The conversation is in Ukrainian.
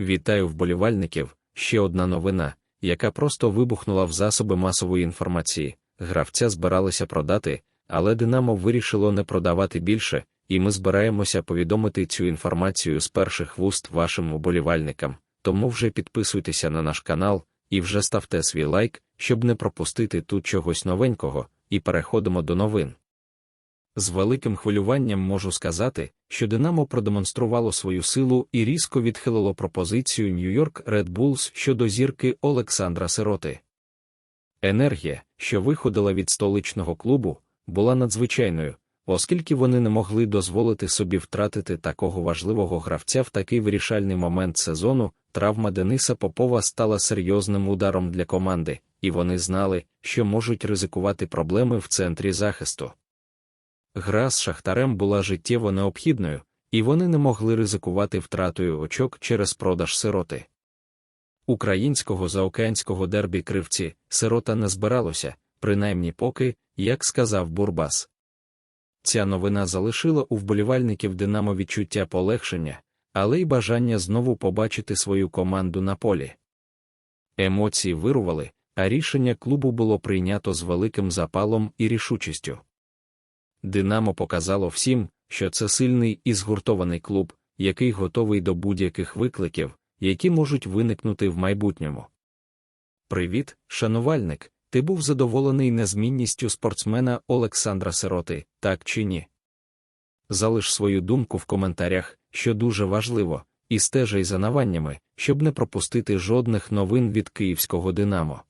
Вітаю вболівальників. Ще одна новина, яка просто вибухнула в засоби масової інформації. Гравця збиралися продати, але Динамо вирішило не продавати більше, і ми збираємося повідомити цю інформацію з перших вуст вашим вболівальникам. Тому вже підписуйтеся на наш канал і вже ставте свій лайк, щоб не пропустити тут чогось новенького, і переходимо до новин. З великим хвилюванням можу сказати, що Динамо продемонструвало свою силу і різко відхилило пропозицію Нью-Йорк Red Bulls щодо зірки Олександра Сироти. Енергія, що виходила від столичного клубу, була надзвичайною, оскільки вони не могли дозволити собі втратити такого важливого гравця в такий вирішальний момент сезону. Травма Дениса Попова стала серйозним ударом для команди, і вони знали, що можуть ризикувати проблеми в центрі захисту. Гра з Шахтарем була життєво необхідною, і вони не могли ризикувати втратою очок через продаж сироти. Українського заокеанського дербі кривці сирота не збиралося, принаймні поки, як сказав Бурбас. Ця новина залишила у вболівальників Динамо відчуття полегшення, але й бажання знову побачити свою команду на полі. Емоції вирували, а рішення клубу було прийнято з великим запалом і рішучістю. Динамо показало всім, що це сильний і згуртований клуб, який готовий до будь-яких викликів, які можуть виникнути в майбутньому. Привіт, шанувальник! Ти був задоволений незмінністю спортсмена Олександра Сироти, так чи ні? Залиш свою думку в коментарях, що дуже важливо, і стежай за наваннями, щоб не пропустити жодних новин від київського Динамо.